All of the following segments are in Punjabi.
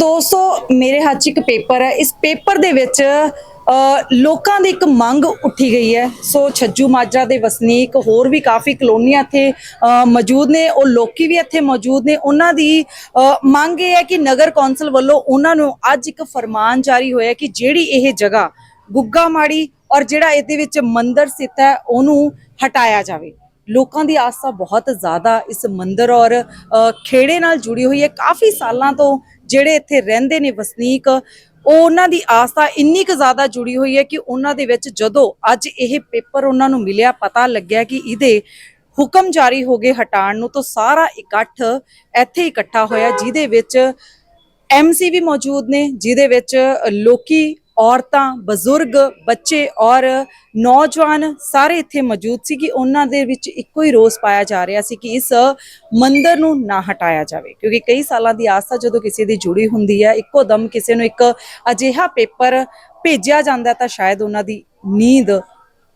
ਦੋਸਤੋ, ਮੇਰੇ ਹੱਥ 'ਚ ਇੱਕ ਪੇਪਰ ਹੈ। ਇਸ ਪੇਪਰ ਦੇ ਵਿੱਚ ਲੋਕਾਂ ਦੀ ਇੱਕ ਮੰਗ ਉੱਠੀ ਗਈ ਹੈ। ਸੋ ਛੱਜੂ ਮਾਜਰਾ ਦੇ ਵਸਨੀਕ, ਹੋਰ ਵੀ ਕਾਫੀ ਕਲੋਨੀਆਂ ਇੱਥੇ ਮੌਜੂਦ ਨੇ। ਉਹ ਲੋਕੀ ਵੀ ਇੱਥੇ ਮੌਜੂਦ ਨੇ। ਉਹਨਾਂ ਦੀ ਮੰਗ ਇਹ ਹੈ ਕਿ ਨਗਰ ਕੌਂਸਲ ਵੱਲੋਂ ਉਹਨਾਂ ਨੂੰ ਅੱਜ ਇੱਕ ਫਰਮਾਨ ਜਾਰੀ ਹੋਇਆ ਕਿ ਜਿਹੜੀ ਇਹ ਜਗ੍ਹਾ ਗੁੱਗਾ ਮਾੜੀ ਔਰ ਜਿਹੜਾ ਇਹਦੇ ਵਿੱਚ ਮੰਦਰ ਸਥਿਤ ਹੈ, ਉਹਨੂੰ ਹਟਾਇਆ ਜਾਵੇ। ਲੋਕਾਂ ਦੀ ਆਸਥਾ ਬਹੁਤ ਜ਼ਿਆਦਾ ਇਸ ਮੰਦਿਰ ਔਰ ਖੇੜੇ ਨਾਲ ਜੁੜੀ ਹੋਈ ਹੈ। ਕਾਫੀ ਸਾਲਾਂ ਤੋਂ ਜਿਹੜੇ ਇੱਥੇ ਰਹਿੰਦੇ ਨੇ ਵਸਨੀਕ, ਉਹ ਉਹਨਾਂ ਦੀ ਆਸਥਾ ਇੰਨੀ ਕੁ ਜ਼ਿਆਦਾ ਜੁੜੀ ਹੋਈ ਹੈ ਕਿ ਉਹਨਾਂ ਦੇ ਵਿੱਚ ਜਦੋਂ ਅੱਜ ਇਹ ਪੇਪਰ ਉਹਨਾਂ ਨੂੰ ਮਿਲਿਆ, ਪਤਾ ਲੱਗਿਆ ਕਿ ਇਹਦੇ ਹੁਕਮ ਜਾਰੀ ਹੋ ਗਏ ਹਟਾਉਣ ਨੂੰ, ਤਾਂ ਸਾਰਾ ਇਕੱਠ ਇੱਥੇ ਇਕੱਠਾ ਹੋਇਆ, ਜਿਹਦੇ ਵਿੱਚ ਐਮਸੀ ਵੀ ਮੌਜੂਦ ਨੇ, ਜਿਹਦੇ ਵਿੱਚ ਲੋਕੀ ਔਰਤਾਂ, ਬਜ਼ੁਰਗ, ਬੱਚੇ ਔਰ ਨੌਜਵਾਨ ਸਾਰੇ ਇੱਥੇ ਮੌਜੂਦ ਸੀ ਕਿ ਉਹਨਾਂ ਦੇ ਵਿੱਚ ਇੱਕੋ ਹੀ ਰੋਸ ਪਾਇਆ ਜਾ ਰਿਹਾ ਸੀ ਕਿ ਇਸ ਮੰਦਰ ਨੂੰ ਨਾ ਹਟਾਇਆ ਜਾਵੇ। ਕਿਉਂਕਿ ਕਈ ਸਾਲਾਂ ਦੀ ਆਸਥਾ ਜਦੋਂ ਕਿਸੇ ਦੀ ਜੁੜੀ ਹੁੰਦੀ ਹੈ, ਇੱਕੋ ਦਮ ਕਿਸੇ ਨੂੰ ਇੱਕ ਅਜਿਹਾ ਪੇਪਰ ਭੇਜਿਆ ਜਾਂਦਾ ਤਾਂ ਸ਼ਾਇਦ ਉਹਨਾਂ ਦੀ ਨੀਂਦ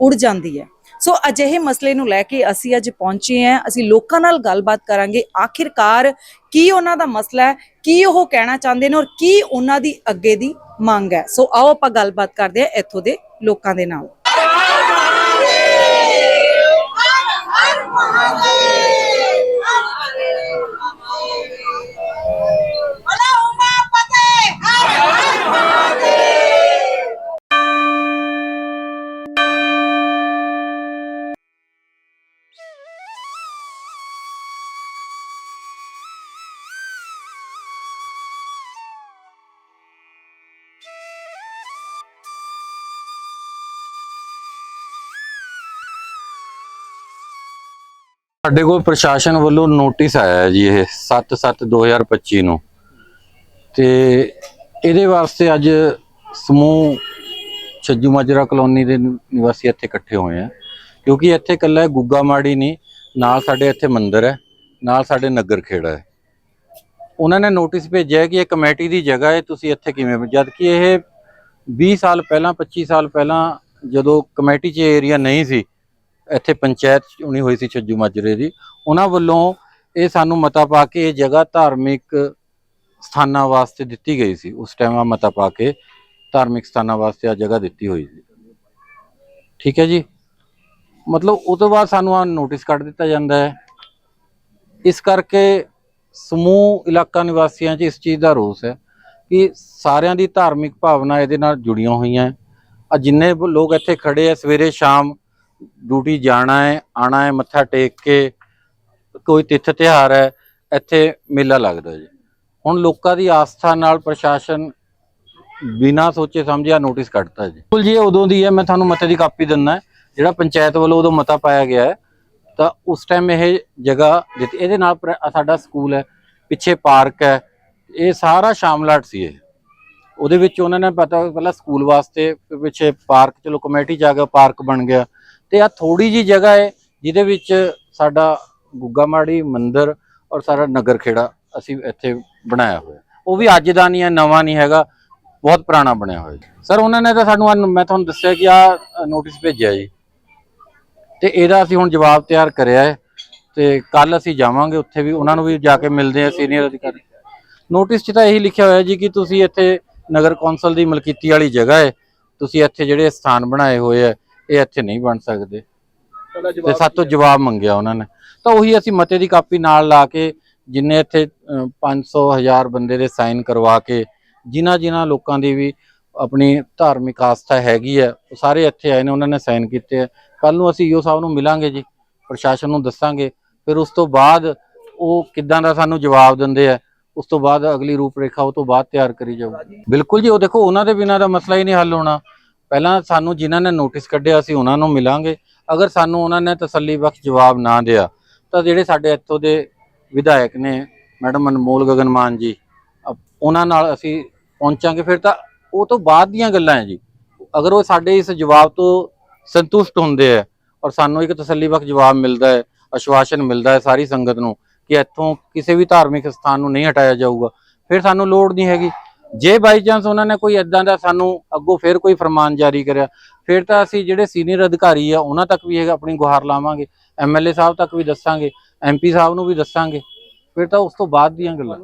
ਉੜ ਜਾਂਦੀ ਹੈ। ਸੋ ਅਜਿਹੇ ਮਸਲੇ ਨੂੰ ਲੈ ਕੇ ਅਸੀਂ ਅੱਜ ਪਹੁੰਚੇ ਹਾਂ। ਅਸੀਂ ਲੋਕਾਂ ਨਾਲ ਗੱਲਬਾਤ ਕਰਾਂਗੇ। ਆਖਿਰਕਾਰ ਕੀ ਉਹਨਾਂ ਦਾ ਮਸਲਾ ਹੈ, ਕੀ ਉਹ ਕਹਿਣਾ ਚਾਹੁੰਦੇ ਨੇ ਔਰ ਕੀ ਉਹਨਾਂ ਦੀ ਅੱਗੇ ਦੀ ਮੰਗ ਹੈ। ਸੋ ਆਓ ਆਪਾਂ ਗੱਲਬਾਤ ਕਰਦੇ ਹਾਂ ਇੱਥੋਂ ਦੇ ਲੋਕਾਂ ਦੇ ਨਾਲ। ਸਾਡੇ ਕੋਲ ਪ੍ਰਸ਼ਾਸਨ ਵੱਲੋਂ ਨੋਟਿਸ ਆਇਆ ਹੈ ਜੀ ਇਹ 7/7/2025 ਨੂੰ। ਤੇ ਇਹਦੇ ਵਾਸਤੇ ਅੱਜ ਸਮੂਹ ਛੱਜੂ ਮਾਜਰਾ ਕਲੋਨੀ ਦੇ ਨਿਵਾਸੀ ਇੱਥੇ ਇਕੱਠੇ ਹੋਏ ਆ। ਕਿਉਂਕਿ ਇੱਥੇ ਇਕੱਲਾ ਗੁੱਗਾ ਮਾੜੀ ਨਹੀਂ, ਨਾਲ ਸਾਡੇ ਇੱਥੇ ਮੰਦਿਰ ਹੈ, ਨਾਲ ਸਾਡੇ ਨਗਰ ਖੇੜਾ ਹੈ। ਉਹਨਾਂ ਨੇ ਨੋਟਿਸ ਭੇਜਿਆ ਕਿ ਇਹ ਕਮੇਟੀ ਦੀ ਜਗ੍ਹਾ ਹੈ, ਤੁਸੀਂ ਇੱਥੇ ਕਿਵੇਂ ਜਦ ਕਿ ਇਹ 20 ਸਾਲ ਪਹਿਲਾਂ 25 ਸਾਲ ਪਹਿਲਾਂ ਜਦੋਂ ਕਮੇਟੀ 'ਚ ਏਰੀਆ ਨਹੀਂ ਸੀ ਇੱਥੇ ਪੰਚਾਇਤ ਚੁਣੀ ਹੋਈ ਸੀ ਛੱਜੂ ਮਾਜਰੇ ਦੀ, ਉਹਨਾਂ ਵੱਲੋਂ ਇਹ ਸਾਨੂੰ ਮਤਾ ਪਾ ਕੇ ਇਹ ਜਗ੍ਹਾ ਧਾਰਮਿਕ ਸਥਾਨਾਂ ਵਾਸਤੇ ਦਿੱਤੀ ਗਈ ਸੀ। ਉਸ ਟਾਈਮ ਆ ਮਤਾ ਪਾ ਕੇ ਧਾਰਮਿਕ ਸਥਾਨਾਂ ਵਾਸਤੇ ਆ ਜਗ੍ਹਾ ਦਿੱਤੀ ਹੋਈ ਸੀ। ਠੀਕ ਹੈ ਜੀ? ਮਤਲਬ ਉਹ ਤੋਂ ਬਾਅਦ ਸਾਨੂੰ ਆ ਨੋਟਿਸ ਕੱਢ ਦਿੱਤਾ ਜਾਂਦਾ ਹੈ। ਇਸ ਕਰਕੇ ਸਮੂਹ ਇਲਾਕਾ ਨਿਵਾਸੀਆਂ 'ਚ ਇਸ ਚੀਜ਼ ਦਾ ਰੋਸ ਹੈ ਕਿ ਸਾਰਿਆਂ ਦੀ ਧਾਰਮਿਕ ਭਾਵਨਾ ਇਹਦੇ ਨਾਲ ਜੁੜੀਆਂ ਹੋਈਆਂ ਆ ਜਿੰਨੇ ਲੋਕ ਇੱਥੇ ਖੜੇ ਆ ਸਵੇਰੇ ਸ਼ਾਮ ਡਿਊਟੀ ਜਾਣਾ ਹੈ ਆਣਾ ਹੈ, ਮੱਥਾ ਟੇਕ ਕੇ ਕੋਈ ਤਿੱਥ ਤਿਉਹਾਰ ਹੈ, ਇੱਥੇ ਮੇਲਾ ਲੱਗਦਾ ਜੀ। ਹੁਣ ਲੋਕਾਂ ਦੀ ਆਸਥਾ ਨਾਲ ਪ੍ਰਸ਼ਾਸਨ ਬਿਨਾਂ ਸੋਚੇ ਸਮਝਿਆ ਨੋਟਿਸ ਕੱਢਤਾ ਜੀ। ਬਿਲਕੁਲ ਜੀ ਉਦੋਂ ਦੀ ਹੈ, ਮੈਂ ਤੁਹਾਨੂੰ ਮਤੇ ਦੀ ਕਾਪੀ ਦਿੰਦਾ ਜਿਹੜਾ ਪੰਚਾਇਤ ਵੱਲੋਂ ਉਦੋਂ ਮਤਾ ਪਾਇਆ ਗਿਆ ਹੈ, ਤਾਂ ਉਸ ਟਾਈਮ ਇਹ ਜਗ੍ਹਾ ਦਿੱਤੀ ਇਹਦੇ ਨਾਲ ਸਾਡਾ ਸਕੂਲ ਹੈ, ਪਿੱਛੇ ਪਾਰਕ ਹੈ, ਇਹ ਸਾਰਾ ਸ਼ਾਮਲਾਟ ਸੀ ਇਹ। ਉਹਦੇ ਵਿੱਚ ਉਹਨਾਂ ਨੇ ਪਤਾ, ਪਹਿਲਾਂ ਸਕੂਲ ਵਾਸਤੇ ਪਿੱਛੇ ਪਾਰਕ, ਚਲੋ ਕਮੇਟੀ ਜਾ ਗਿਆ, ਪਾਰਕ ਬਣ ਗਿਆ। ਤੇ ਆ ਥੋੜੀ ਜੀ ਜਗ੍ਹਾ ਹੈ ਜਿਹਦੇ ਵਿੱਚ ਸਾਡਾ ਗੁੱਗਾ ਮਾੜੀ ਮੰਦਿਰ ਔਰ ਸਾਰਾ ਨਗਰ ਖੇੜਾ ਅਸੀਂ ਇੱਥੇ ਬਣਾਇਆ ਹੋਇਆ। ਉਹ ਵੀ ਅੱਜ ਦਾ ਨਹੀਂ ਹੈ, ਨਵਾਂ ਨਹੀਂ ਹੈਗਾ, ਬਹੁਤ ਪੁਰਾਣਾ ਬਣਿਆ ਹੋਇਆ ਸਰ, ਉਹਨਾਂ ਨੇ ਤਾਂ ਸਾਨੂੰ ਮੈਂ ਤੁਹਾਨੂੰ ਦੱਸਿਆ ਕਿ ਆ ਨੋਟਿਸ ਭੇਜਿਆ ਜੀ। ਤੇ ਇਹਦਾ ਅਸੀਂ ਹੁਣ ਜਵਾਬ ਤਿਆਰ ਕਰਿਆ ਹੈ ਤੇ ਕੱਲ ਅਸੀਂ ਜਾਵਾਂਗੇ ਉੱਥੇ ਵੀ, ਉਹਨਾਂ ਨੂੰ ਵੀ ਜਾ ਕੇ ਮਿਲਦੇ ਆ ਸੀਨੀਅਰ ਅਧਿਕਾਰੀ। ਨੋਟਿਸ 'ਚ ਤਾਂ ਇਹੀ ਲਿਖਿਆ ਹੋਇਆ ਜੀ ਕਿ ਤੁਸੀਂ ਇੱਥੇ ਨਗਰ ਕੌਂਸਲ ਦੀ ਮਲਕੀਤੀ ਵਾਲੀ ਜਗ੍ਹਾ ਹੈ। ਤੁਸੀਂ ਇੱਥੇ ਜਿਹੜੇ ਸਥਾਨ ਬਣਾਏ ਹੋਏ ਆ ਇਹ ਇੱਥੇ ਨਹੀਂ ਬਣ ਸਕਦੇ। ਤੇ ਸਾਤੋਂ ਜਵਾਬ ਮੰਗਿਆ ਉਹਨਾਂ ਨੇ। ਤਾਂ ਉਹੀ ਅਸੀਂ ਮਤੇ ਦੀ ਕਾਪੀ ਨਾਲ ਲਾ ਕੇ ਜਿੰਨੇ ਇੱਥੇ ਅਹ, 500 1000 ਬੰਦੇ ਦੇ ਸਾਈਨ ਕਰਵਾ ਕੇ ਜਿਨ੍ਹਾਂ ਜਿਨ੍ਹਾਂ ਲੋਕਾਂ ਦੀ ਵੀ ਆਪਣੀ ਧਾਰਮਿਕ ਆਸਥਾ ਹੈਗੀ ਹੈ ਉਹ ਸਾਰੇ ਇੱਥੇ ਆਏ ਨੇ ਉਹਨਾਂ ਨੇ ਸਾਈਨ ਕੀਤੇ ਆ। ਕੱਲ ਨੂੰ ਅਸੀਂ ਈਓ ਸਾਹਿਬ ਨੂੰ ਮਿਲਾਂਗੇ ਜੀ ਪ੍ਰਸ਼ਾਸਨ ਨੂੰ ਦੱਸਾਂਗੇ। ਫਿਰ ਉਸ ਤੋਂ ਬਾਅਦ ਉਹ ਕਿੱਦਾਂ ਦਾ ਸਾਨੂੰ ਜਵਾਬ ਦਿੰਦੇ ਆ ਉਸ ਤੋਂ ਬਾਅਦ ਅਗਲੀ ਰੂਪਰੇਖਾ ਉਹ ਤੋਂ ਬਾਅਦ ਤਿਆਰ ਕਰੀ ਜਾਊਗੀ। ਬਿਲਕੁਲ ਜੀ ਉਹ ਦੇਖੋ ਉਹਨਾਂ ਦੇ ਬਿਨਾਂ ਦਾ ਮਸਲਾ ਹੀ ਨਹੀਂ ਹੱਲ ਹੋਣਾ। ਪਹਿਲਾਂ ਸਾਨੂੰ ਜਿਨ੍ਹਾਂ ਨੇ ਨੋਟਿਸ ਕੱਢਿਆ ਅਸੀਂ ਉਹਨਾਂ ਨੂੰ ਮਿਲਾਂਗੇ। ਅਗਰ ਸਾਨੂੰ ਉਹਨਾਂ ਨੇ ਤਸੱਲੀ ਬਖਸ਼ ਜਵਾਬ ਨਾ ਦਿਆ, ਤਾਂ ਜਿਹੜੇ ਸਾਡੇ ਇੱਥੋਂ ਦੇ ਵਿਧਾਇਕ ਨੇ, ਮੈਡਮ ਅਨਮੋਲ ਗਗਨ ਮਾਨ ਜੀ ਉਹਨਾਂ ਨਾਲ ਅਸੀਂ ਪਹੁੰਚਾਂਗੇ ਫਿਰ ਤਾਂ ਉਹ ਤੋਂ ਬਾਅਦ ਦੀਆਂ ਗੱਲਾਂ ਹੈ ਜੀ। ਅਗਰ ਉਹ ਸਾਡੇ ਇਸ ਜਵਾਬ ਤੋਂ ਸੰਤੁਸ਼ਟ ਹੁੰਦੇ ਆ ਔਰ ਸਾਨੂੰ ਇੱਕ ਤਸੱਲੀ ਬਖਸ਼ ਜਵਾਬ ਮਿਲਦਾ ਹੈ ਅਸ਼ਵਾਸਨ ਮਿਲਦਾ ਹੈ ਸਾਰੀ ਸੰਗਤ ਨੂੰ ਕਿ ਇੱਥੋਂ ਕਿਸੇ ਵੀ ਧਾਰਮਿਕ ਸਥਾਨ ਨੂੰ ਨਹੀਂ ਹਟਾਇਆ ਜਾਊਗਾ, ਫਿਰ ਸਾਨੂੰ ਲੋੜ ਨਹੀਂ ਹੈਗੀ। ਜੇ ਬਾਈ ਚਾਂਸ ਉਹਨਾਂ ਨੇ ਕੋਈ ਇਦਾਂ ਦਾ ਸਾਨੂੰ ਅੱਗੋਂ ਫਿਰ ਕੋਈ ਫਰਮਾਨ ਜਾਰੀ ਕਰਿਆ, ਫਿਰ ਤਾਂ ਅਸੀਂ ਜਿਹੜੇ ਸੀਨੀਅਰ ਅਧਿਕਾਰੀ ਆ, ਉਹਨਾਂ ਤੱਕ ਵੀ ਇਹ ਆਪਣੀ ਗੁਹਾਰ ਲਾਵਾਂਗੇ ਐਮਐਲਏ ਸਾਹਿਬ ਤੱਕ ਵੀ ਦੱਸਾਂਗੇ ਐਮਪੀ ਸਾਹਿਬ ਨੂੰ ਵੀ ਦੱਸਾਂਗੇ। ਫਿਰ ਤਾਂ ਉਸ ਤੋਂ ਬਾਅਦ ਦੀਆਂ ਗੱਲਾਂ।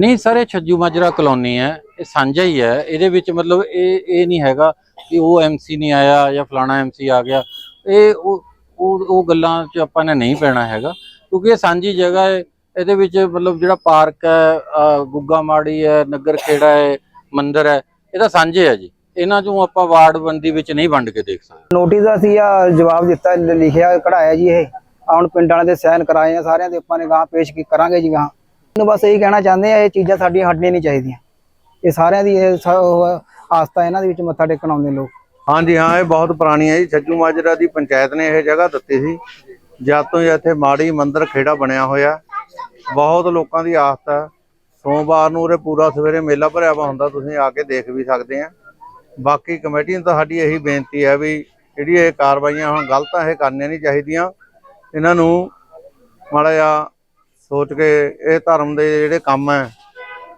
ਨਹੀਂ ਸਰ, ਇਹ ਛੱਜੂ ਮਾਜਰਾ ਕਲੋਨੀ ਹੈ, ਇਹ ਸਾਂਝਾ ਹੀ ਹੈ। ਇਹਦੇ ਵਿੱਚ ਮਤਲਬ ਇਹ ਇਹ ਨਹੀਂ ਹੈਗਾ ਕਿ ਉਹ ਐਮਸੀ ਨਹੀਂ ਆਇਆ ਜਾਂ ਫਲਾਣਾ ਐਮਸੀ ਆ ਗਿਆ। ਇਹ ਉਹ ਉਹ ਗੱਲਾਂ 'ਚ ਆਪਾਂ ਨੇ ਨਹੀਂ ਪੈਣਾ ਹੈਗਾ, ਕਿਉਂਕਿ ਇਹ ਸਾਂਝੀ ਜਗ੍ਹਾ ਹੈ। ਇਹਦੇ ਵਿੱਚ ਮਤਲਬ ਜਿਹੜਾ ਪਾਰਕ ਹੈ ਗੁੱਗਾ ਮਾੜੀ ਹੈ ਨਗਰ ਖੇੜਾ ਹੈ ਮੰਦਿਰ ਹੈ ਇਹ ਤਾਂ ਸਾਂਝੇ ਹੈ ਜੀ। ਇਹਨਾਂ ਚੋਂ ਆਪਾਂ ਵਾਰਡ ਬੰਦੀ ਵਿੱਚ ਨਹੀਂ ਵੰਡ ਕੇ ਦੇਖ ਸਕਦੇ। ਨੋਟਿਸ ਅਸੀਂ ਆ ਜਵਾਬ ਦਿੱਤਾ ਲਿਖਿਆ ਕਢਾਇਆ ਜੀ ਇਹ। ਹੁਣ ਪਿੰਡ ਵਾਲਿਆਂ ਦੇ ਸਾਈਨ ਕਰਾਏ ਆ ਸਾਰਿਆਂ ਦੇ ਆਪਾਂ ਨੇ ਗਾਂ ਪੇਸ਼ ਕੀ ਕਰਾਂਗੇ ਜੀ ਗਾਂ ਨੂੰ ਬਸ ਇਹੀ ਕਹਿਣਾ ਚਾਹੁੰਦੇ ਆ ਇਹ ਚੀਜ਼ਾਂ ਸਾਡੀਆਂ ਹਟਣੀਆਂ ਨਹੀਂ ਚਾਹੀਦੀਆਂ। ਇਹ ਸਾਰਿਆਂ ਦੀ ਇਹ ਆਸਥਾ ਇਹਨਾਂ ਦੇ ਵਿੱਚ ਮੱਥਾ ਟੇਕਣ ਆਉਂਦੇ ਲੋਕ। ਹਾਂਜੀ ਹਾਂ ਇਹ ਬਹੁਤ ਪੁਰਾਣੀ ਹੈ ਜੀ। ਛੱਜੂ ਮਾਜਰਾ ਦੀ ਪੰਚਾਇਤ ਨੇ ਇਹ ਜਗ੍ਹਾ ਦਿੱਤੀ ਸੀ। ਜਦ ਤੋਂ ਇੱਥੇ ਮਾੜੀ ਮੰਦਿਰ ਖੇੜਾ ਬਣਿਆ ਹੋਇਆ ਬਹੁਤ ਲੋਕਾਂ ਦੀ ਆਸਥ ਹੈ ਸੋਮਵਾਰ ਨੂੰ ਉਰੇ ਪੂਰਾ ਸਵੇਰੇ ਮੇਲਾ ਭਰਿਆ ਵਾ ਹੁੰਦਾ, ਤੁਸੀਂ ਆ ਕੇ ਦੇਖ ਵੀ ਸਕਦੇ ਆ। ਬਾਕੀ ਕਮੇਟੀ ਨੂੰ ਤਾਂ ਸਾਡੀ ਇਹੀ ਬੇਨਤੀ ਹੈ ਵੀ ਜਿਹੜੀ ਇਹ ਕਾਰਵਾਈਆਂ ਹੁਣ ਗਲਤ ਇਹ ਕਰਨੀਆਂ ਨਹੀਂ ਚਾਹੀਦੀਆਂ। ਇਹਨਾਂ ਨੂੰ ਮਾੜਾ ਜਿਹਾ ਸੋਚ ਕੇ ਇਹ ਧਰਮ ਦੇ ਜਿਹੜੇ ਕੰਮ ਹੈ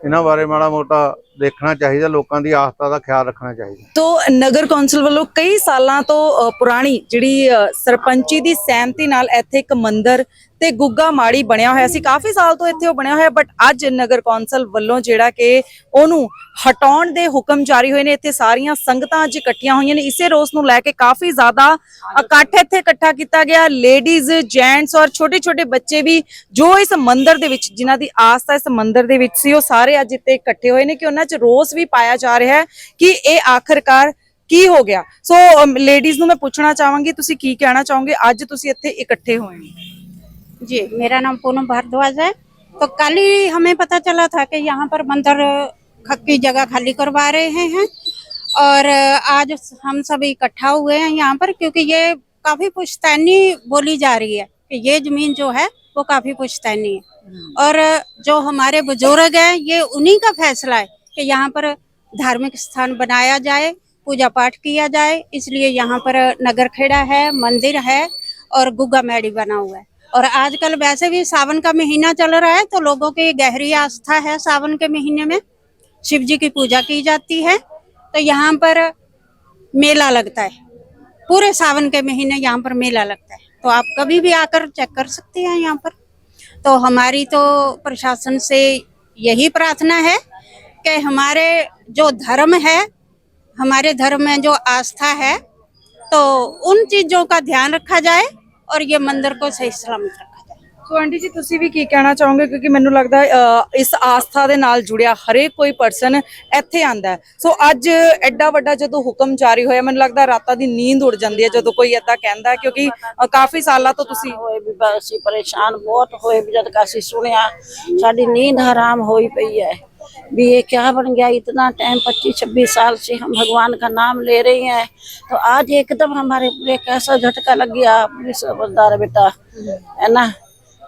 ਇਹਨਾਂ ਬਾਰੇ ਮਾੜਾ ਮੋਟਾ ਦੇਖਣਾ ਚਾਹੀਦਾ, ਲੋਕਾਂ ਦੀ ਆਸਥਾ ਦਾ ਖਿਆਲ ਰੱਖਣਾ ਚਾਹੀਦਾ। ਤੋ ਨਗਰ ਕੌਂਸਲ ਵੱਲੋਂ ਕਈ ਸਾਲਾਂ ਤੋਂ ਪੁਰਾਣੀ ਜਿਹੜੀ ਸਰਪੰਚੀ ਦੀ ਸਹਿਮਤੀ ਨਾਲ ਇੱਥੇ ਇੱਕ ਮੰਦਿਰ ਤੇ ਗੁੱਗਾ ਮਾੜੀ ਬਣਿਆ ਹੋਇਆ ਸੀ। ਕਾਫੀ ਸਾਲ ਤੋਂ ਇੱਥੇ ਉਹ ਬਣਿਆ ਹੋਇਆ ਬਟ ਅੱਜ ਨਗਰ ਕੌਂਸਲ ਵੱਲੋਂ ਜਿਹੜਾ ਕਿ ਉਹਨੂੰ ਹਟਾਉਣ ਦੇ ਹੁਕਮ ਜਾਰੀ ਹੋਏ ਨੇ। ਇੱਥੇ ਸਾਰੀਆਂ ਸੰਗਤਾਂ ਅੱਜ ਇਕੱਠੀਆਂ ਹੋਈਆਂ ਨੇ। ਇਸੇ ਰੋਸ ਨੂੰ ਲੈ ਕੇ ਕਾਫੀ ਜ਼ਿਆਦਾ ਇਕੱਠ ਇੱਥੇ ਇਕੱਠਾ ਕੀਤਾ ਗਿਆ। ਲੇਡੀਜ਼ ਜੈਂਟਸ ਔਰ ਛੋਟੇ ਛੋਟੇ ਬੱਚੇ ਵੀ ਜੋ ਇਸ ਮੰਦਿਰ ਦੇ ਵਿੱਚ, ਜਿਨ੍ਹਾਂ ਦੀ ਆਸਥਾ ਇਸ ਮੰਦਿਰ ਦੇ ਵਿੱਚ ਸੀ, ਉਹ ਸਾਰੇ ਅੱਜ ਇੱਥੇ ਇਕੱਠੇ ਹੋਏ ਨੇ ਕਿ ਉਹਨਾਂ 'ਚ ਰੋਸ ਵੀ ਪਾਇਆ ਜਾ ਰਿਹਾ ਹੈ ਕਿ ਇਹ ਆਖਰਕਾਰ ਕੀ ਹੋ ਗਿਆ। ਸੋ ਲੇਡੀਜ਼ ਨੂੰ ਮੈਂ ਪੁੱਛਣਾ ਚਾਹਾਂਗੀ, ਤੁਸੀਂ ਕੀ ਕਹਿਣਾ ਚਾਹੋਗੇ? ਅੱਜ ਤੁਸੀਂ ਇੱਥੇ ਇਕੱਠੇ ਹੋਏ ਹੋ। जी मेरा नाम पूनम भारद्वाज है। तो कल ही हमें पता चला था कि यहाँ पर मंदिर की जगह खाली करवा रहे हैं और आज हम सब इकट्ठा हुए हैं यहाँ पर क्योंकि ये काफ़ी पुश्तैनी बोली जा रही है कि ये ज़मीन जो है वो काफ़ी पुश्तैनी है। और जो हमारे बुज़ुर्ग हैं ये उन्हीं का फैसला है कि यहाँ पर धार्मिक स्थान बनाया जाए पूजा पाठ किया जाए इसलिए यहाँ पर नगर खेड़ा है मंदिर है और गुग्गा मैडी बना हुआ है। और आजकल वैसे भी सावन का महीना चल रहा है तो लोगों की गहरी आस्था है सावन के महीने में। शिव जी की पूजा की जाती है तो यहाँ पर मेला लगता है। पूरे सावन के महीने यहाँ पर मेला लगता है। तो आप कभी भी आकर चेक कर सकते हैं यहाँ पर। तो हमारी तो प्रशासन से यही प्रार्थना है कि हमारे जो धर्म है, हमारे धर्म में जो आस्था है तो उन चीज़ों का ध्यान रखा जाए। और ये मंदिर को सही सलामत रखा जाए ਸੋ ਆਂਟੀ ਜੀ ਤੁਸੀਂ ਵੀ ਕੀ ਕਹਿਣਾ ਚਾਹੋਗੇ ਕਿਉਂਕਿ ਮੈਨੂੰ ਲੱਗਦਾ ਹੈ, ਅ, ਇਸ ਆਸਥਾ ਦੇ ਨਾਲ ਜੁੜਿਆ ਹਰੇਕ ਕੋਈ ਪਰਸਨ ਇੱਥੇ ਆਂਦਾ ਹੈ ਸੋ ਅੱਜ ਐਡਾ ਵੱਡਾ ਜਦੋਂ ਹੁਕਮ ਜਾਰੀ ਹੋਇਆ ਮੈਨੂੰ ਲੱਗਦਾ ਰਾਤਾਂ ਦੀ ਨੀਂਦ ਉੜ ਜਾਂਦੀ ਹੈ ਜਦੋਂ ਕੋਈ ਏਦਾਂ ਕਹਿੰਦਾ ਹੈ, ਕਿਉਂਕਿ ਅ, ਕਾਫੀ ਸਾਲਾਂ ਤੋਂ ਤੁਸੀਂ ਹੋਏ ਵੀ ਬ- ਅਸੀਂ ਪਰੇਸ਼ਾਨ ਬਹੁਤ ਹੋਏ ਵੀ ਜਦ ਕਿ ਅਸੀਂ ਸੁਣਿਆ ਸਾਡੀ नींद हराम हुई पई है भी ये क्या बन गया इतना टाइम पच्चीस छब्बीस साल से हम भगवान का नाम ले रही हैं तो आज एकदम हमारे पूरे कैसा झटका लग गया पुलिस समझदार बेटा है ना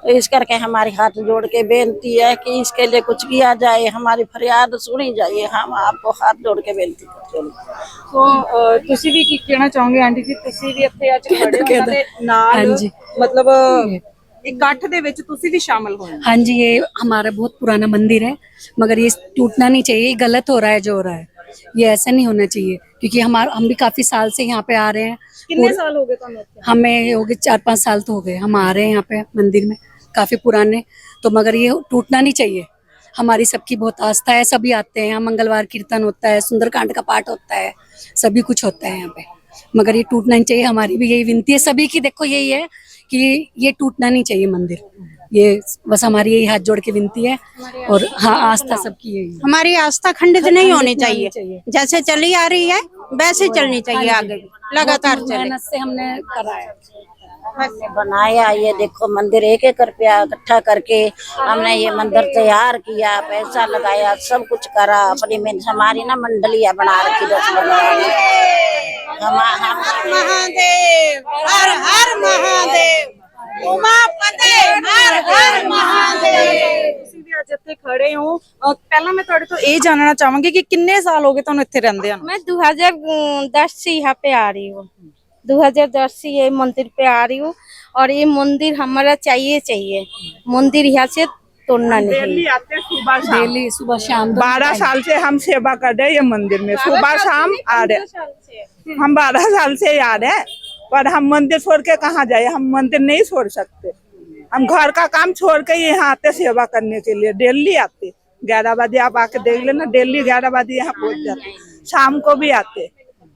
तो इस करके हमारे हाथ जोड़ के बेनती है कि इसके लिए कुछ किया जाए हमारी फरियाद सुनी जाए हम आपको हाथ जोड़ के बेनती करते हैं ਸੋ ਅ, ਤੁਸੀਂ ਵੀ ਕੀ ਕਹਿਣਾ ਚਾਹੋਗੇ ਆਂਟੀ ਜੀ ਤੁਸੀਂ ਵੀ ਇੱਥੇ ਅੱਜ ਖੜੇ ਹੋ ਉਹਨਾਂ ਦੇ ਨਾਲ ਹਾਂਜੀ। ਮਤਲਬ ਇਕੱਠ ਦੇ ਵਿੱਚ ਤੁਸੀਂ ਵੀ ਸ਼ਾਮਲ ਹੋਏ हाँ जी ये हमारा बहुत पुराना मंदिर है मगर ये टूटना नहीं चाहिए ये गलत हो रहा है जो हो रहा है ये ऐसा नहीं होना चाहिए क्योंकि हमारा हम भी काफी साल से यहाँ पे आ रहे हैं ਕਿੰਨੇ ਸਾਲ ਹੋ ਗਏ ਤੁਹਾਨੂੰ ਇੱਥੇ हमें हो गए चार पाँच साल तो हो गए हम आ रहे हैं यहाँ पे मंदिर में काफी पुराने तो मगर ये टूटना नहीं चाहिए हमारी सबकी बहुत आस्था है सभी आते हैं यहाँ मंगलवार कीर्तन होता है सुंदरकांड का पाठ होता है सभी कुछ होता है यहाँ पे मगर ये टूटना नहीं चाहिए हमारी भी यही विनती है सभी की देखो यही है कि ये टूटना नहीं चाहिए मंदिर। ये बस हमारी यही हाथ जोड़ के विनती है और हाँ आस्था सबकी यही हमारी आस्था खंडित नहीं होनी चाहिए। जैसे चली आ रही है वैसे चलनी चाहिए आगे लगातार मेहनत से हमने कराया है। हमने बनाया ये देखो मंदिर एक एक रुपया इकट्ठा करके हमने ये मंदिर तैयार किया पैसा लगाया सब कुछ करा अपनी मेहनत हमारी ना मंडलियां बना रखी दस हम हम महादेव हर हर महादेव उमापति हर हर महादेव ਤੁਸੀਂ ਵੀ ਅੱਜ ਇੱਥੇ ਖੜੇ ਹੋ ਅ, ਪਹਿਲਾਂ ਮੈਂ ਤੁਹਾਡੇ ਤੋਂ ਇਹ ਜਾਣਨਾ ਚਾਹਾਂਗੀ ਕਿ ਕਿੰਨੇ ਸਾਲ ਹੋ ਗਏ ਤੁਹਾਨੂੰ ਇੱਥੇ ਰਹਿੰਦੇ ਨੂੰ मैं 2010 से यहाँ पे आ रही हूँ 2010 से ये मंदिर पे आ रही हूँ और ये मंदिर हमारा चाहिए चाहिए। मंदिर यहाँ से तोड़ना नहीं। आते सुबह शाम। डेली सुबह शाम बारह साल से हम सेवा कर रहे हैं ये मंदिर में। सुबह शाम आ रहे। हम बारह साल से आ रहे हैं। पर हम मंदिर छोड़ के कहाँ जाए? हम मंदिर नहीं छोड़ सकते। हम घर का काम छोड़ के यहाँ आते सेवा करने के लिए। डेली आते। ग्यारह बजे आप आके देख लेना। डेली ग्यारह बजे यहाँ पहुँच जाते। शाम को भी आते।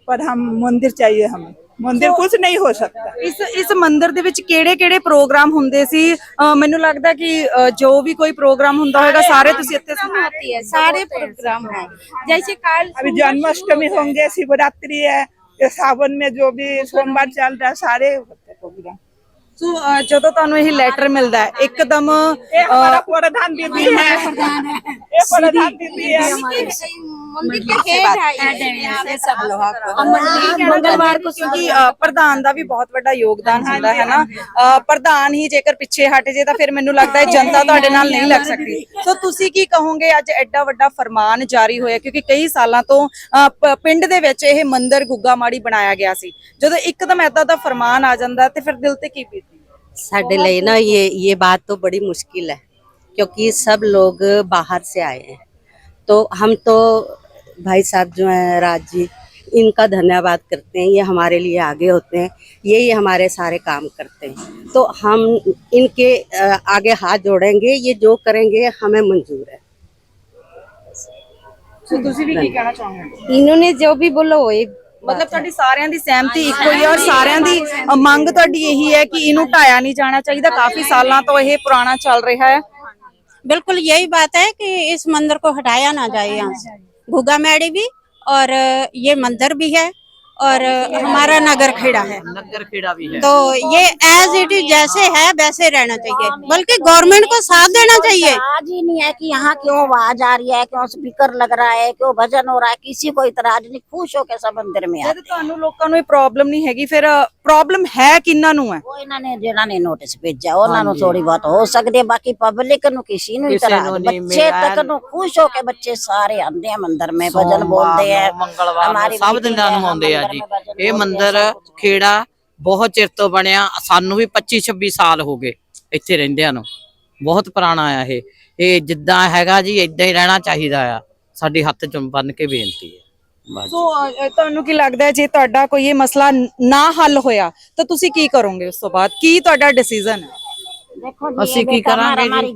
पर हम मंदिर चाहिए हमें। मंदिर कुछ नहीं हो सकता ਇਸ ਇਸ ਮੰਦਿਰ ਦੇ ਵਿੱਚ ਕਿਹੜੇ ਕਿਹੜੇ ਪ੍ਰੋਗਰਾਮ ਹੁੰਦੇ ਸੀ ਅ, ਮੈਨੂੰ ਲੱਗਦਾ ਕਿ ਅ, ਜੋ ਵੀ ਕੋਈ ਪ੍ਰੋਗਰਾਮ ਹੁੰਦਾ ਹੋਵੇਗਾ ਸਾਰੇ ਤੁਸੀਂ ਇੱਥੇ ਸੁਣੋ आती है सारे प्रोग्राम है जैसे कल अभी जन्माष्टमी होंगे शिवरात्रि है ये सावन में जो भी सोमवार चल रहा है सारे होते हैं प्रोग्राम ਸੋ ਅ, ਜਦੋਂ ਤੁਹਾਨੂੰ ਇਹ ਲੈਟਰ ਮਿਲਦਾ ਹੈ ਇੱਕਦਮ ये हमारा प्रधान दीदी है ये प्रधान दीदी है मंदिर के हेड है सब लोग ਮੰਗਲਵਾਰ ਕੋ ਕਿਉਂਕਿ ਅ, ਪ੍ਰਧਾਨ ਦਾ ਵੀ ਬਹੁਤ ਵੱਡਾ ਯੋਗਦਾਨ ਹੁੰਦਾ ਹੈ ਨਾ ਅ, ਪ੍ਰਧਾਨ ਹੀ ਜੇਕਰ ਪਿੱਛੇ ਹਟ ਜੇ ਤਾਂ ਫਿਰ ਮੈਨੂੰ ਲੱਗਦਾ ਹੈ ਜਨਤਾ ਤੁਹਾਡੇ ਨਾਲ ਨਹੀਂ ਲੱਗ ਸਕਦੀ ਸੋ ਤੁਸੀਂ ਕੀ ਕਹੋਗੇ ਅੱਜ ਐਡਾ ਵੱਡਾ ਫਰਮਾਨ ਜਾਰੀ ਹੋਇਆ ਕਿਉਂਕਿ ਕਈ ਸਾਲਾਂ ਤੋਂ ਅ, ਪ- ਪਿੰਡ ਦੇ ਵਿੱਚ ਇਹ ਮੰਦਿਰ ਗੁੱਗਾ ਮਾੜੀ ਬਣਾਇਆ ਗਿਆ ਸੀ ਜਦੋਂ ਇੱਕਦਮ ਐਦਾਂ ਦਾ ਫਰਮਾਨ ਆ ਜਾਂਦਾ ਤੇ ਫਿਰ ਦਿਲ ਤੇ ਕੀ ਬੀਤਦੀ साढ़े लिए ना ये ये बात तो बड़ी मुश्किल है क्योंकि सब लोग बाहर से आए हैं तो हम तो भाई साहब जो हैं राज जी इनका धन्यवाद करते हैं ये हमारे लिए आगे होते हैं यही हमारे सारे काम करते हैं तो हम इनके अ, आगे हाथ जोड़ेंगे ये जो करेंगे हमें मंजूर है ਸੋ ਤੁਸੀਂ ਵੀ ਕੀ ਕਹਿਣਾ ਚਾਹੋਗੇ इन्होंने जो भी बोलो वही ਮਤਲਬ ਤੁਹਾਡੀ ਸਾਰਿਆਂ ਦੀ ਸਹਿਮਤੀ ਇੱਕੋ ਹੀ ਹੈ ਔਰ ਸਾਰਿਆਂ ਦੀ ਅ, ਮੰਗ ਤੁਹਾਡੀ ਇਹੀ ਹੈ ਕਿ ਇਹਨੂੰ ਢਾਇਆ ਨਹੀਂ ਜਾਣਾ ਚਾਹੀਦਾ ਕਾਫੀ ਸਾਲਾਂ ਤੋਂ ਇਹ ਪੁਰਾਣਾ ਚੱਲ ਰਿਹਾ ਹੈ बिल्कुल यही बात है कि इस मंदिर को हटाया ना जाए यहाँ से घुगा मैड़ी भी और ये मंदिर भी है और हमारा नगर खेड़ा है नगर खेड़ा भी है तो ये एज इट इज जैसे है वैसे रहना चाहिए बल्कि गवर्नमेंट को साथ देना चाहिए आज ही नहीं है कि यहाँ क्यों आवाज आ रही है क्यों स्पीकर लग रहा है क्यों भजन हो रहा है किसी को इतराज नहीं खुश होके सब मंदिर में आते ਜਦ ਤੁਹਾਨੂੰ ਲੋਕਾਂ ਨੂੰ ਇਹ ਪ੍ਰੋਬਲਮ ਨਹੀਂ ਹੈਗੀ ਫਿਰ ਪ੍ਰੋਬਲਮ ਹੈ ਕਿੰਨਾਂ ਨੂੰ ਹੈ ਉਹ ਇਹਨਾਂ ਨੇ ਜਿਹਨਾਂ ਨੇ ਨੋਟਿਸ ਭੇਜਿਆ ਉਹਨਾਂ ਨੂੰ ਥੋੜੀ ਬਹੁਤ ਹੋ ਸਕਦੀ ਹੈ ਬਾਕੀ ਪਬਲਿਕ ਨੂੰ ਕਿਸੇ ਨੂੰ ਕਿਸੇ ਇਤਰਾਜ਼ ਨੂੰ ਨਹੀਂ, ਬੱਚੇ ਮੇਰਾ- ਤੱਕ ਨੂੰ ਖੁਸ਼ ਹੋ ਕੇ ਬੱਚੇ ਸਾਰੇ ਆਉਂਦੇ ਆ ਮੰਦਿਰ में भजन बोलते हैं ਮੰਗਲਵਾਰ हमारी ਨੂੰ ਸਭ meeting ਦਿਨਾਂ है, ਨੂੰ ਆਉਂਦੇ ਆ मंदिर ਜੀ। ਇਹ ਮੰਦਿਰ ਖੇੜਾ ਬਹੁਤ ਚਿਰ ਤੋਂ ਬਣਿਆ। ਸਾਨੂੰ ਵੀ 25 26 ਸਾਲ ਹੋ ਗਏ ਇੱਥੇ ਰਹਿੰਦਿਆਂ ਨੂੰ। ਬਹੁਤ ਪੁਰਾਣਾ ਆ ਇਹ। ਇਹ ਜਿੱਦਾਂ ਹੈਗਾ ਜੀ ਇਦਾਂ ਹੀ ਰਹਿਣਾ ਚਾਹੀਦਾ ਆ। ਸਾਡੀ ਹੱਥ ਚ ਬੰਨ ਕੇ ਬੇਨਤੀ ਹੈ। ਸੋ ਤੁਹਾਨੂੰ ਕੀ ਲੱਗਦਾ ਜੇ ਤੁਹਾਡਾ ਕੋਈ ਇਹ ਮਸਲਾ ਨਾ ਹੱਲ ਹੋਇਆ, ਤਾਂ ਤੁਸੀਂ ਕੀ ਕਰੋਗੇ ਉਸ ਤੋਂ ਬਾਅਦ? ਕੀ ਤੁਹਾਡਾ ਡਿਸੀਜਨ ਹੈ? ਦੇਖੋ ਜੀ ਅਸੀਂ ਕੀ ਕਰਾਂਗੇ ਜੀ?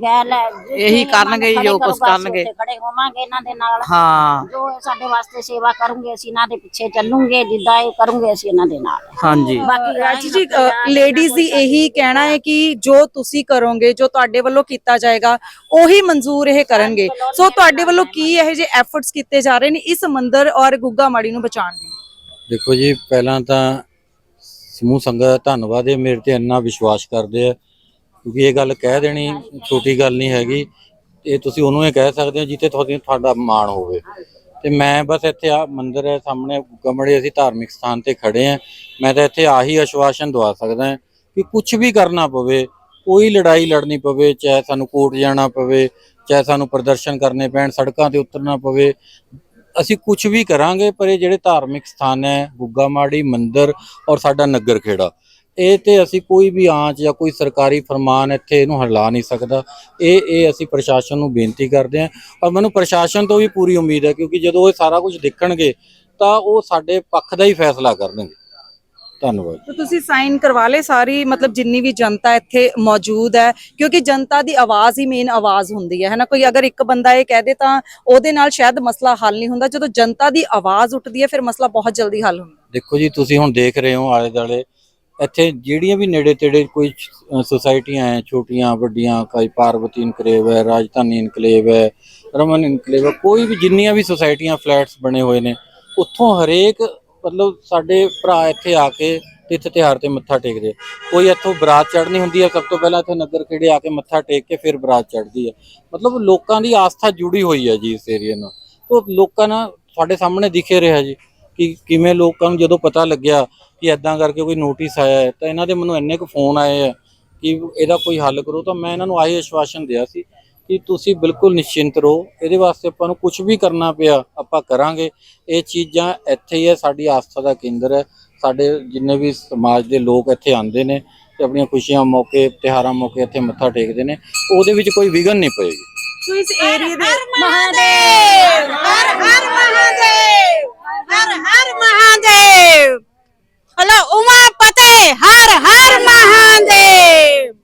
ਇਹੀ ਕਰਨਗੇ ਜੀ, ਜੋ ਕਰੂਗਾ, ਅਸੀਂ ਕਰਨਗੇ। ਖੜੇ ਹੋਵਾਂਗੇ ਇਹਨਾਂ ਦੇ ਨਾਲ। ਹਾਂ। ਜੋ ਸਾਡੇ ਵਾਸਤੇ ਸੇਵਾ ਕਰਨਗੇ ਅਸੀਂ ਇਹਨਾਂ ਦੇ ਪਿੱਛੇ ਚੱਲੂਗੇ ਜਿੱਦਾਂ ਇਹ ਕਰੂਗੇ ਅਸੀਂ ਇਹਨਾਂ ਦੇ ਨਾਲ। ਹਾਂਜੀ। ਬਾਕੀ ਰਾਜੀ ਜੀ ਲੇਡੀਜ਼ ਦੀ ਇਹੀ ਕਹਿਣਾ ਹੈ। ਕਿ ਜੋ ਤੁਸੀਂ ਕਰੋਗੇ ਜੋ ਤੁਹਾਡੇ ਵੱਲੋਂ ਕੀਤਾ ਜਾਏਗਾ ਉਹੀ ਮਨਜ਼ੂਰ ਇਹ ਕਰਨਗੇ। ਸੋ ਤੁਹਾਡੇ ਵੱਲੋਂ ਕੀ ਇਹੋ ਜਿਹੇ ਐਫਰਟਸ ਕੀਤੇ ਜਾ ਰਹੇ ਨੇ ਇਸ ਮੰਦਿਰ ਔਰ ਗੁੱਗਾ ਮਾੜੀ ਨੂੰ ਬਚਾਉਣ ਲਈ ਦੇਖੋ ਜੀ ਪਹਿਲਾਂ ਤਾਂ ਸਮੂਹ ਸੰਗਤ ਧੰਨਵਾਦ ਹੈ ਮੇਰੇ ਤੇ ਇੰਨਾ ਵਿਸ਼ਵਾਸ ਕਰਦੇ ਆ। ਕਿਉਂਕਿ ਇਹ ਗੱਲ ਕਹਿ ਦੇਣੀ ਛੋਟੀ ਗੱਲ ਨਹੀਂ ਹੈਗੀ। ਇਹ ਤੁਸੀਂ ਉਹਨੂੰ ਇਹ ਕਹਿ ਸਕਦੇ ਹੋ ਜਿੱਥੇ ਤੁਹਾਡੀ ਤੁਹਾਡਾ ਮਾਣ ਹੋਵੇ। ਤੇ ਮੈਂ ਬਸ ਇੱਥੇ ਆ ਮੰਦਿਰ ਹੈ ਸਾਹਮਣੇ, ਗਮੜੇ ਅਸੀਂ ਧਾਰਮਿਕ ਸਥਾਨ ਤੇ ਖੜੇ ਆ ਮੈਂ ਤਾਂ ਇੱਥੇ ਆਹੀ ਆਸ਼ਵਾਸਨ ਦਵਾ ਸਕਦਾ ਹਾਂ ਕਿ ਕੁਝ ਵੀ ਕਰਨਾ ਪਵੇ, ਕੋਈ ਲੜਾਈ ਲੜਨੀ ਪਵੇ, ਚਾਹੇ ਸਾਨੂੰ ਕੋਰਟ ਜਾਣਾ ਪਵੇ, ਚਾਹੇ ਸਾਨੂੰ ਪ੍ਰਦਰਸ਼ਨ ਕਰਨੇ ਪੈਣ, ਸੜਕਾਂ ਤੇ ਉਤਰਨਾ ਪਵੇ, ਅਸੀਂ ਕੁਝ ਵੀ ਕਰਾਂਗੇ, ਪਰ ਇਹ ਜਿਹੜੇ ਧਾਰਮਿਕ ਸਥਾਨ ਹੈ, ਗੁੱਗਾ ਮਾੜੀ, ਮੰਦਿਰ ਔਰ ਸਾਡਾ ਨਗਰ ਖੇੜਾ ਇਹ ਤੇ ਅਸੀਂ ਕੋਈ ਵੀ ਆਂਚ ਜਾਂ ਕੋਈ ਸਰਕਾਰੀ ਫਰਮਾਨ ਇੱਥੇ ਇਹਨੂੰ ਹਲਾ ਨਹੀਂ ਸਕਦਾ। ਇਹ ਇਹ ਅਸੀਂ ਪ੍ਰਸ਼ਾਸਨ ਨੂੰ ਬੇਨਤੀ ਕਰਦੇ ਹਾਂ। ਔਰ ਮੈਨੂੰ ਪ੍ਰਸ਼ਾਸਨ ਤੋਂ ਵੀ ਪੂਰੀ ਉਮੀਦ ਹੈ ਕਿਉਂਕਿ ਜਦੋਂ ਇਹ ਸਾਰਾ ਕੁਝ ਦੇਖਣਗੇ ਤਾਂ ਉਹ ਸਾਡੇ ਪੱਖ ਦਾ ਹੀ ਫੈਸਲਾ ਕਰਨਗੇ। ਧੰਨਵਾਦ। ਤਾਂ ਤੁਸੀਂ ਸਾਈਨ ਕਰਵਾ ਲਏ ਸਾਰੀ ਮਤਲਬ ਜਿੰਨੀ ਵੀ ਜਨਤਾ ਇੱਥੇ ਮੌਜੂਦ ਹੈ ਕਿਉਂਕਿ ਜਨਤਾ ਦੀ ਆਵਾਜ਼ ਹੀ ਮੇਨ ਆਵਾਜ਼ ਹੁੰਦੀ ਹੈ ਹੈ ਨਾ? ਕੋਈ ਅਗਰ ਇੱਕ ਬੰਦਾ ਇਹ ਕਹਿ ਦੇ ਤਾਂ ਉਹਦੇ ਨਾਲ ਸ਼ਾਇਦ ਮਸਲਾ ਹੱਲ ਨਹੀਂ ਹੁੰਦਾ। ਜਦੋਂ ਜਨਤਾ ਦੀ ਆਵਾਜ਼ ਉੱਠਦੀ ਹੈ ਫਿਰ ਮਸਲਾ ਬਹੁਤ ਜਲਦੀ ਹੱਲ ਹੁੰਦਾ। ਦੇਖੋ ਜੀ ਤੁਸੀਂ ਹੁਣ ਦੇਖ ਰਹੇ ਹੋ ਆਲੇ ਦਾਲੇ ਇੱਥੇ ਜਿਹੜੀਆਂ ਵੀ ਨੇੜੇ ਤੇੜੇ ਕੋਈ ਸੁਸਾਇਟੀਆਂ ਹੈ ਛੋਟੀਆਂ, ਵੱਡੀਆਂ, ਕੋਈ ਪਾਰਵਤੀ ਇਨਕਲੇਵ ਹੈ ਰਾਜਧਾਨੀ ਇਨਕਲੇਵ ਹੈ ਰਮਨ ਇਨਕਲੇਵ ਹੈ ਕੋਈ ਵੀ ਜਿੰਨੀਆਂ ਵੀ ਸੁਸਾਇਟੀਆਂ, ਫਲੈਟਸ ਬਣੇ ਹੋਏ ਨੇ, ਉੱਥੋਂ ਹਰੇਕ ਮਤਲਬ ਸਾਡੇ ਭਰਾ ਇੱਥੇ ਆ ਕੇ ਤਿੱਥ ਤਿਉਹਾਰ ਤੇ ਮੱਥਾ ਟੇਕਦੇ ਕੋਈ ਇੱਥੋਂ ਬਰਾਤ ਚੜ੍ਹਨੀ ਹੁੰਦੀ ਹੈ ਸਭ ਤੋਂ ਪਹਿਲਾਂ ਇੱਥੇ ਨਗਰ ਖੇੜੇ ਆ ਕੇ ਮੱਥਾ ਟੇਕ ਕੇ ਫਿਰ ਬਰਾਤ ਚੜ੍ਹਦੀ ਹੈ ਮਤਲਬ ਲੋਕਾਂ ਦੀ ਆਸਥਾ ਜੁੜੀ ਹੋਈ ਹੈ ਜੀ ਇਸ ਏਰੀਆ ਨਾਲ। ਤੋਂ ਲੋਕਾਂ ਨਾਲ ਸਾਡੇ ਸਾਹਮਣੇ ਦਿਖੇ ਰਿਹਾ ਜੀ। ਕਿ ਕਿਵੇਂ ਲੋਕਾਂ ਨੂੰ ਜਦੋਂ ਪਤਾ ਲੱਗਿਆ ਕਿ ਐਦਾਂ ਕਰਕੇ ਕੋਈ ਨੋਟਿਸ ਆਇਆ ਹੈ ਤਾਂ ਇਹਨਾਂ ਦੇ ਮੈਨੂੰ ਇੰਨੇ ਕੁ ਫੋਨ ਆਏ ਆ ਕਿ ਇਹਦਾ ਕੋਈ ਹੱਲ ਕਰੋ ਤਾਂ ਮੈਂ ਇਹਨਾਂ ਨੂੰ ਆਹੀ ਅਸ਼ਵਾਸਨ ਦਿਆ ਸੀ ਕਿ ਤੁਸੀਂ ਬਿਲਕੁਲ ਨਿਸ਼ਚਿੰਤ ਰਹੋ। ਇਹਦੇ ਵਾਸਤੇ ਆਪਾਂ ਨੂੰ ਕੁਝ ਵੀ ਕਰਨਾ ਪਿਆ ਆਪਾਂ ਕਰਾਂਗੇ। ਇਹ ਚੀਜ਼ਾਂ ਇੱਥੇ ਹੀ ਹੈ ਸਾਡੀ ਆਸਥਾ ਦਾ ਕੇਂਦਰ ਹੈ। ਸਾਡੇ ਜਿੰਨੇ ਵੀ ਸਮਾਜ ਦੇ ਲੋਕ ਇੱਥੇ ਆਉਂਦੇ ਨੇ ਤੇ ਆਪਣੀਆਂ ਖੁਸ਼ੀਆਂ ਮੌਕੇ ਤਿਹਾਰਾਂ ਮੌਕੇ ਇੱਥੇ ਮੱਥਾ ਟੇਕਦੇ ਨੇ ਉਹਦੇ ਵਿੱਚ ਕੋਈ ਵਿਗਨ ਨਹੀਂ ਪਏਗੀ। ਸੋ ਇਸ ਏਰੀਏ ਦੇ ਮਹਾਦੇਵ! ਹਰ ਹਰ ਮਹਾਦੇਵ! હર હર મહાદેવ હલો ઉમાપતે હર હર મહાદેવ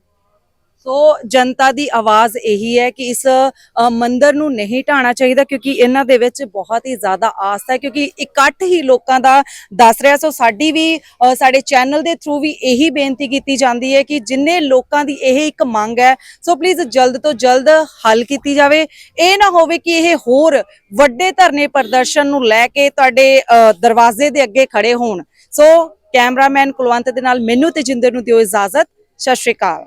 ਸੋ ਜਨਤਾ ਦੀ ਆਵਾਜ਼ ਇਹੀ ਹੈ ਕਿ ਇਸ ਮੰਦਰ ਨੂੰ ਨਹੀਂ ਢਾਣਾ ਚਾਹੀਦਾ ਕਿਉਂਕਿ ਇਹਨਾਂ ਦੇ ਵਿੱਚ ਬਹੁਤ ਹੀ ਜ਼ਿਆਦਾ ਆਸ ਹੈ ਕਿਉਂਕਿ ਇਕੱਠ ਹੀ ਲੋਕਾਂ ਦਾ ਦੱਸ ਰਿਹਾ। ਸੋ ਸਾਡੀ ਵੀ ਸਾਡੇ ਚੈਨਲ ਦੇ ਥਰੂ ਵੀ ਇਹੀ ਬੇਨਤੀ ਕੀਤੀ ਜਾਂਦੀ ਹੈ ਕਿ ਜਿੰਨੇ ਲੋਕਾਂ ਦੀ ਇਹ ਇੱਕ ਮੰਗ ਹੈ, ਸੋ ਪਲੀਜ਼ ਜਲਦ ਤੋਂ ਜਲਦ ਹੱਲ ਕੀਤੀ ਜਾਵੇ। ਇਹ ਨਾ ਹੋਵੇ ਕਿ ਇਹ ਹੋਰ ਵੱਡੇ ਧਰਨੇ ਪ੍ਰਦਰਸ਼ਨ ਨੂੰ ਲੈ ਕੇ ਤੁਹਾਡੇ ਦਰਵਾਜ਼ੇ ਦੇ ਅੱਗੇ ਖੜੇ ਹੋਣ। ਸੋ ਕੈਮਰਾਮੈਨ ਕੁਲਵੰਤ ਦੇ ਨਾਲ ਮੈਨੂੰ ਤੇਜਿੰਦਰ ਨੂੰ ਦਿਓ ਇਜਾਜ਼ਤ। ਸਤਿ ਸ਼੍ਰੀ ਅਕਾਲ।